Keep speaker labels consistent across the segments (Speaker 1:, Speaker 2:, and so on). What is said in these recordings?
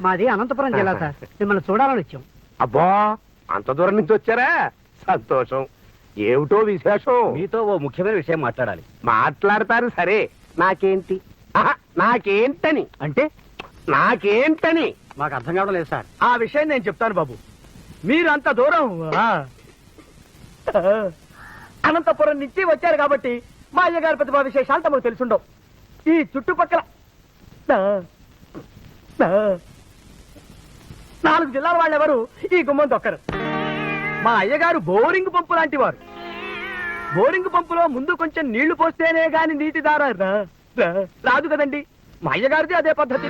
Speaker 1: మాది అనంతపురం జిల్లా సార్. మిమ్మల్ని చూడాలని వచ్చాం.
Speaker 2: అబ్బా అంత దూరం నుంచి వచ్చారా? సంతోషం. ఏమిటో విశేషం.
Speaker 3: మీతో ఓ ముఖ్యమైన విషయం మాట్లాడాలి.
Speaker 2: మాట్లాడతారు సరే. నాకేంటి? ఆహా, నాకేంటని?
Speaker 3: అంటే?
Speaker 2: నాకేంటని?
Speaker 3: మాకు అర్థం కావడం లేదు సార్.
Speaker 4: ఆ విషయం నేను చెప్తాను బాబు. మీరు అంత దూరం ఆ, అనంతపురం నుంచి వచ్చారు కాబట్టి మా అయ్యగారి ప్రతిభా విశేషాలు తమకు తెలుసుండవు. ఈ చుట్టుపక్కల ఆ, ఆ, నాలుగు జిల్లాల వాళ్ళెవరు? ఈ గుమ్మం తొక్కరు. మా అయ్యగారు బోరింగ్ పంపు లాంటి వారు బోరింగ్ పంపులో ముందు కొంచెం నీళ్ళు పోస్తేనే గాని నీటి దార రాదు కదండి. మా అయ్యగారిది అదే పద్ధతి.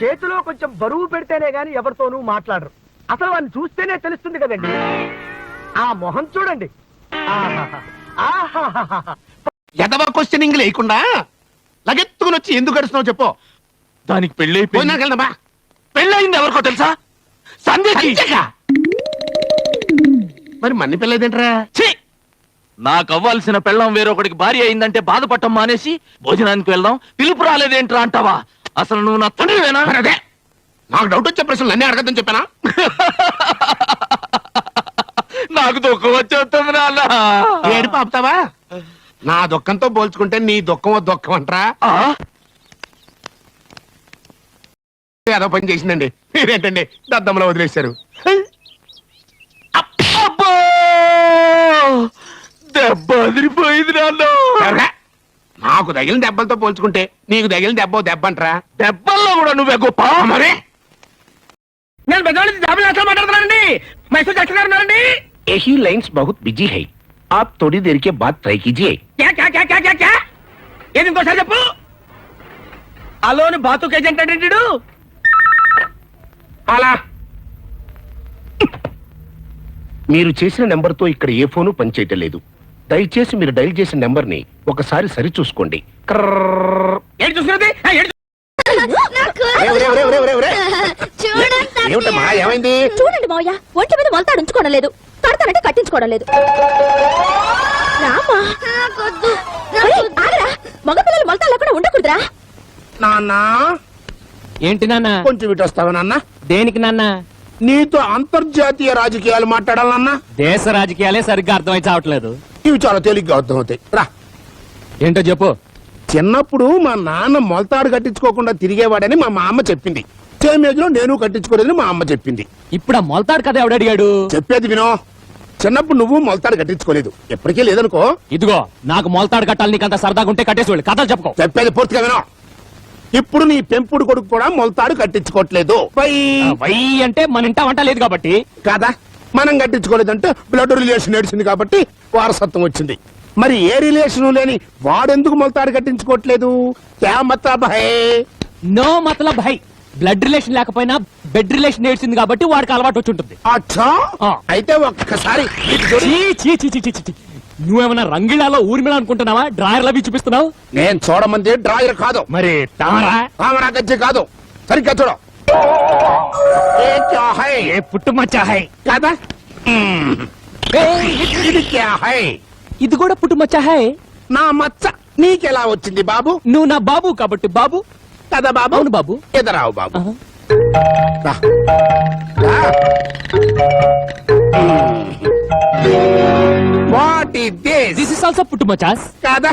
Speaker 4: చేతిలో కొంచెం బరువు పెడితేనే గాని ఎవరితోనూ మాట్లాడరు. అసలు వాడిని చూస్తేనే తెలుస్తుంది కదండి. ఆ మొహం చూడండి.
Speaker 2: ఎదవా క్వశ్చనింగ్ లేకుండా లగెత్తుకుని వచ్చి ఎందుకు గడుస్తున్నావు చెప్పు.
Speaker 5: దానికి పెళ్ళి
Speaker 2: పోయినాకెళ్దామా
Speaker 5: పెళ్ళయింది ఎవరికో తెలుసా? సంధ్యకి.
Speaker 2: మరి మన్ని పిల్లదేంట్రా
Speaker 5: ఛీ! నాకు అవ్వాల్సిన పెళ్ళం వేరొకడికి భార్య అయిందంటే బాధపడటం మానేసి భోజనానికి వెళ్దాం. పిలుపు రాలేదేంట్రా అంటావా? అసలు నువ్వు నా తండ్రివేనా
Speaker 2: అదే. నాకు డౌట్ వచ్చే ప్రశ్నలు అన్నీ అడగద్దని చెప్పానా?
Speaker 5: నాకు దుఃఖం వచ్చేస్తుంది నాన్న.
Speaker 2: ఏడు పాపుతావా? నా దుఃఖంతో పోల్చుకుంటే నీ దుఃఖం దుఃఖం అంటరా
Speaker 5: ఆ?
Speaker 2: ఏదో పని చేసిందండి మీరేంటండి దద్దమ్మలో వదిలేశారు
Speaker 5: అబ్బో! దెబ్బ అదిరిపోయింది నాన్న
Speaker 2: ఎవరా? నాకు తగిలిన దెబ్బలతో పోల్చుకుంటే నీకు తగిలిన దెబ్బ ఓ దెబ్బ అంటరా
Speaker 5: దెబ్బల్లో కూడా నువ్వే గొప్ప
Speaker 2: మరి
Speaker 4: నేను పెద్దవాళ్ళ జాబులు అసలు మాట్లాడుతున్నానండి మైసూర్ చక్ర ఉన్నారండి
Speaker 2: यही लाइंस बहुत बिजी है आप थोड़ी देर के बाद ट्राई कीजिए
Speaker 4: క్యా క్యా క్యా క్యా క్యా క్యా ఏది ఇంకోసారి చెప్పు అలోని బాతుక్ ఏజెంట్ అంటే వీడు?
Speaker 2: అలా మీరు చేసిన నెంబర్తో ఇక్కడ ఏ ఫోను పనిచేయటం లేదు. దయచేసి మీరు డైల్ చేసిన నెంబర్ని ఒకసారి సరి చూసుకోండి
Speaker 4: ఏంటి చూస్తున్నది ఆ, ఏంటి
Speaker 6: చూడండి
Speaker 2: ఏమిటమ్మా ఏమైంది?
Speaker 6: చూడండి మావయ్య ఒంటి మీద మొలతాడు ఉంచుకోవడం లేదు. కడతానంటే కట్టించుకోవడం లేదు. రామా. ఆగరా. మగపిల్లలు మొలతాడు లేకుండా ఉండకూడదురా.
Speaker 2: నాన్న.
Speaker 7: ఏంటి నాన్న?
Speaker 2: కొంచెం ఇటు వస్తావా నాన్న?
Speaker 7: దేనికి నాన్న?
Speaker 2: నీతో అంతర్జాతీయ రాజకీయాలు మాట్లాడాలన్నా?
Speaker 7: దేశ రాజకీయాలే సరిగ్గా అర్థమై చావట్లేదు.
Speaker 2: ఇవి చాలా తేలిగ్గా అర్థమవుతాయి. రా.
Speaker 7: ఏంటో చెప్పు.
Speaker 2: చిన్నప్పుడు మా నాన్న మొలతాడు కట్టించుకోకుండా తిరిగేవాడని మా మా అమ్మ చెప్పింది. సేమ్ ఏజ్లో నేను కట్టించుకోలేదని మా అమ్మ చెప్పింది.
Speaker 7: ఇప్పుడు ఆ మొలతాడు కథ ఎవడడిగాడు
Speaker 2: చెప్పేది వినో. చిన్నప్పుడు నువ్వు మొలతాడు కట్టించుకోలేదు. ఎప్పటికీ లేదనుకో.
Speaker 7: ఇదిగో నాకు మొలతాడు కట్టాలి నీకంత సరదాగా ఉంటే కట్టేసి వాళ్ళు. కథలు చెప్పుకో.
Speaker 2: చెప్పేది పూర్తిగా వినో. ఇప్పుడు నీ పెంపుడు కొడుకు కూడా మొలతాడు కట్టించుకోవట్లేదు
Speaker 7: ఆ, వై అంటే మన ఇంట వంట లేదు కాబట్టి.
Speaker 2: కాదా? మనం కట్టించుకోలేదంటే బ్లడ్ రిలేషన్ నడిచింది కాబట్టి వారసత్వం వచ్చింది. మరి ఏ రిలేషన్ లేని వాడెందుకు మొలతాడు కట్టించుకోవట్లేదు క్యా మతలబ్ హై?
Speaker 7: నో మతలబ్ హై. బ్లడ్ రిలేషన్ లేకపోయినా బెడ్ రిలేషన్ ఏడ్చింది కాబట్టి వాడికి అలవాటు వచ్చి ఉంటుంది.
Speaker 2: అచ్చా. అయితే ఒక్కసారి ఇటు చూడు.
Speaker 7: చీ, చీ, చీ, చీ, చీ, చీ, చీ. నువ్వేమన్నా రంగిళాలో ఊర్మిళ అనుకుంటున్నావా? డ్రాయర్ అవి చూపిస్తున్నావు?
Speaker 2: నేను చూడమంది డ్రాయర్ కాదు.
Speaker 7: మరి తామరా?
Speaker 2: గజ్జి కాదు. సరిగ్గా చూడు. ఏ
Speaker 7: ఏ
Speaker 2: కాదా? మ్మ్. ఇది
Speaker 7: కూడా పుట్టుమచ్చా హై?
Speaker 2: నా మచ్చ. నీకెలా వచ్చింది బాబు?
Speaker 7: నువ్వు నా బాబు కాబట్టి బాబు.
Speaker 2: కదా బాబు?
Speaker 7: అవును బాబు.
Speaker 2: ఎదరావు బాబు.
Speaker 7: ఆహా.
Speaker 2: రా. రా. What is this
Speaker 7: this is also పుట్టుమచాస్
Speaker 2: కాదా?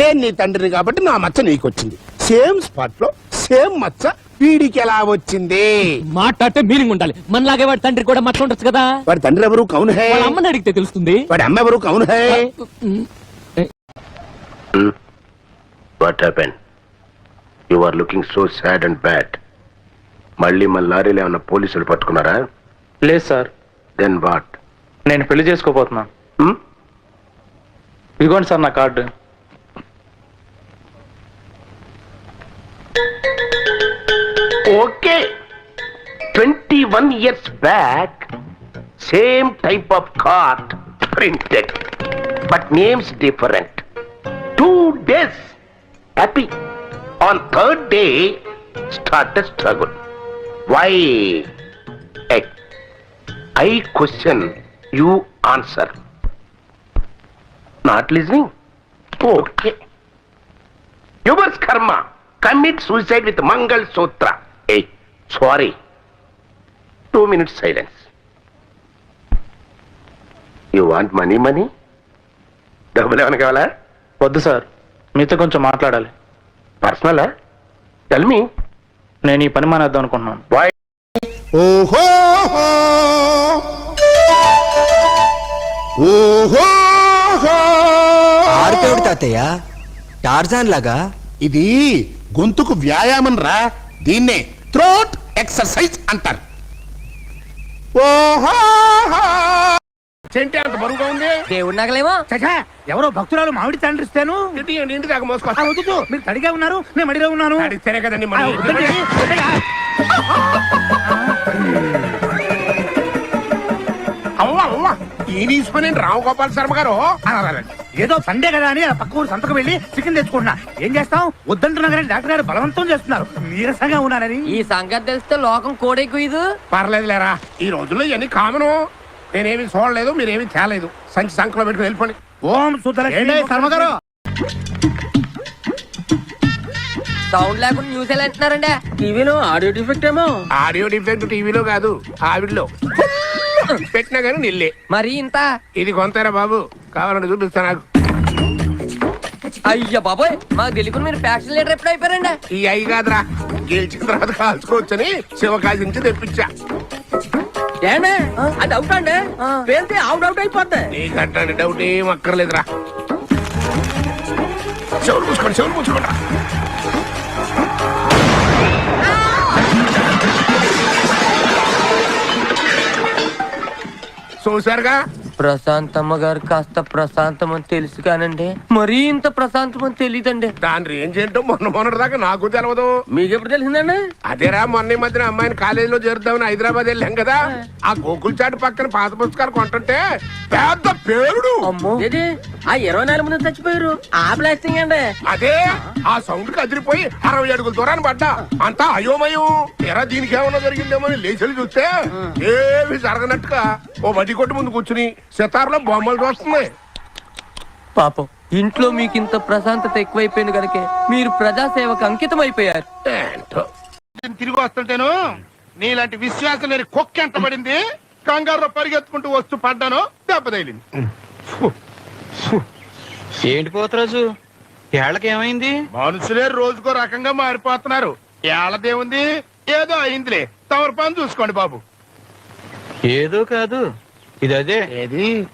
Speaker 2: నేను నీ తండ్రిని కాబట్టి నా మచ్చ నీకు వచ్చింది సేమ్ స్పాట్లో సేమ్ మచ్చ వీడికి ఎలా వచ్చింది?
Speaker 7: మాట్లాడితే మీనింగ్ ఉండాలి. మనలాగే వాడి తండ్రి కూడా మచ్చ ఉండొచ్చు కదా?
Speaker 2: వాడి తండ్రి ఎవరు? కౌన్ హై.
Speaker 7: వాళ్ళ అమ్మని అడిగితే తెలుస్తుంది.
Speaker 2: వాడి అమ్మ ఎవరు? కౌన్ high.
Speaker 8: What happen you are looking so sad and bad మళ్ళీ మన లారీలో ఏమన్నా పోలీసులు పట్టుకున్నారా?
Speaker 9: లేదు సార్.
Speaker 8: దెన్ వాట్
Speaker 9: నేను పెళ్ళి చేసుకోబోతున్నాను. ఇదిగోండి సార్ నా
Speaker 8: card okay twenty one years back same type of card printed but names different two days happy on third day start struggle why I question you answer not listening okay yours karma commit suicide with mangalsutra a sorry two minutes silence you want money money డబ్బులు ఏమైనా కావాలా?
Speaker 9: వద్దు sir. మీతో కొంచెం మాట్లాడాలి.
Speaker 8: పర్సనలా tell me
Speaker 9: నేను ఈ పని మానేద్దాం అనుకుంటున్నాను.
Speaker 8: బాయ్
Speaker 2: ఓహో! ఓహో!
Speaker 10: తాతయ్య? టార్జాన్ లాగా?
Speaker 2: ఇది గొంతుకు వ్యాయామం రా. దీన్నే థ్రోట్ ఎక్సర్సైజ్ అంటారు. ఓహో! చెంటే అంత బరువుగా ఉంది.
Speaker 10: దేవుడు నగలేమో?
Speaker 1: చచ్చా ఎవరో భక్తురాలు మామిడి
Speaker 2: ఇంటి దాకా మోసుకొస్తా.
Speaker 1: వద్దు మీరు తడిగా ఉన్నారు నేను మడిలో ఉన్నాను.
Speaker 2: అడిగితేనే కదండి ఈ తీసుకొని రావు గోపాల్ శర్మ గారు.
Speaker 1: ఏదో సండే కదా అని పక్క ఊరు సంతకు వెళ్ళి చికెన్ తెచ్చుకుంటున్నా. ఏం చేస్తాం వద్దంటున్నా కానీ డాక్టర్ గారు బలవంతం చేస్తున్నారు. నీరసంగా ఉన్నానని.
Speaker 10: ఈ సంగతి తెలిస్తే లోకం కోడెక్కువ
Speaker 2: పర్లేదు లేరా ఈ రోజుల్లో ఇవన్నీ కామను. నేనేమి చూడలేదు మీరేమి తేలేదు. సంచి సంకలో పెట్టుకుని వెళ్ళిపోండి.
Speaker 1: ఓం సుతలక్ష్మి శర్మ గారు?
Speaker 10: సౌండ్ లేకుండా న్యూస్ ఎలా అంటున్నారండి టీవీలో ఆడియో డిఫెక్ట్ ఏమో.
Speaker 2: ఆడియో డిఫెక్ట్ టీవీలో కాదు ఆవిడలో. పెట్టినా కానీ నిల్లే
Speaker 10: మరి ఇంత?
Speaker 2: ఇది కొంతరా బాబు. కావాలంటే చూపిస్తా నాకు.
Speaker 10: అయ్య బాబోయ్ మాకు తెలియకుండా మీరు ఫ్యాక్షన్ లీడర్ ఎప్పుడు అయిపోయారండి?
Speaker 2: ఈ అయి కాదురా. గెలిచిన తర్వాత కాల్చుకోవచ్చని శివకాశి నుంచి తెప్పించా.
Speaker 10: ఏండే అది అవుట్ అండి? పేరుతే అవుట్ అవుట్ అయిపోద్ది.
Speaker 2: నీకు అట్లాంటి డౌట్ ఏం అక్కర్లేదురా. చెవులు మూసుకోండి చెవులు మూసుకోండి. చూసారుగా
Speaker 10: ప్రశాంతమ్మ గారు కాస్త ప్రశాంతం అని తెలుసు కానండి మరీ ఇంత ప్రశాంతం అని తెలియదండి
Speaker 2: దాని రేంజ్ ఏంటో మొన్న మొన్నటి దాకా నాకు తెలవదు.
Speaker 10: మీకు ఎప్పుడు తెలిసిందండి?
Speaker 2: అదేరా మొన్న ఈ మధ్యన అమ్మాయిని కాలేజీలో చేరుద్దామని హైదరాబాద్ వెళ్ళాం కదా. ఆ. గోకుల్ చాటు పక్కన పాత పుస్తకాలు కొంటుంటే పెద్ద పేరుడు
Speaker 10: అమ్మో. ఆ ఇరవై నాలుగు మంది చచ్చిపోయారు. ఆ బ్లాస్టింగ్ అండి
Speaker 2: అదే ఆ సౌండ్కి అదిరిపోయి అరవై అడుగుల దూరాన్ని పడ్డా. అంతా అయోమయం. ఎరా దీనికి ఏమన్నా జరిగిందేమో అని లేచి చూస్తే ఏమి జరగనట్టుగా ఓ వడ్డీ కొట్టు ముందు కూర్చుని సితార్లో బొమ్మలు చూస్తుంది
Speaker 10: పాపం ఇంట్లో మీకు ఇంత ప్రశాంతత ఎక్కువైపోయింది కనుక మీరు ప్రజాసేవకు అంకితం అయిపోయారు
Speaker 2: ఏంటో తిరిగి వస్తుంటేను నీలాంటి విశ్వాసం లేని కుక్క ఎంత పడింది? కంగారులో పరిగెత్తుకుంటూ వస్తూ పడ్డాను దెబ్బ తగిలింది.
Speaker 9: ఏంటి పోతరాజు? ఏమైంది
Speaker 2: మనుషులే రోజుకో రకంగా మారిపోతున్నారు. ఏళ్ళదేముంది? ఏదో అయిందిలే. తమరు పని చూసుకోండి బాబు.
Speaker 9: ఏదో కాదు. ఇది అదే.
Speaker 2: ఏది?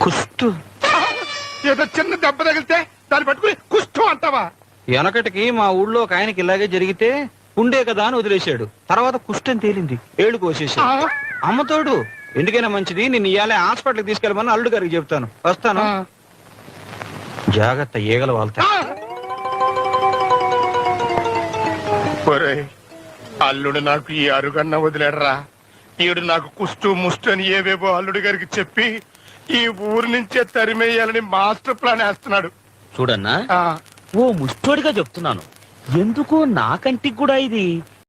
Speaker 9: కుస్తు.
Speaker 2: ఏదో చిన్న దెబ్బ తగిలితే దాన్ని పట్టుకుని కుష్టం అంటావా?
Speaker 9: వెనకటికి మా ఊళ్ళో ఒక ఆయనకి ఇలాగే జరిగితే ఉండే కదా అని వదిలేశాడు. తర్వాత కుష్టం తేలింది. ఏళ్ళు కోసేశాడు అమ్మతోడు ఎందుకైనా మంచిది నిన్ను ఇయాలే హాస్పిటల్కి తీసుకెళ్ళమని అల్లుడు గారికి చెప్తాను. వస్తాను. జాగ్రత్త ఈగల వాళ్తా.
Speaker 2: ఒరేయ్, అల్లుడు నాకు ఈ అరుగన్న వదిలేడరా. ఈడు నాకు కుష్టు ముష్టు అని ఏవేవో అల్లుడు గారికి చెప్పి ఈ ఊరు నుంచే తరిమేయాలని మాస్టర్ ప్లాన్ వేస్తున్నాడు.
Speaker 5: చూడన్నా
Speaker 2: ఆ,
Speaker 5: ఓ ముష్టోడిగా చెప్తున్నాను. ఎందుకో నా కంటికి కూడా ఇది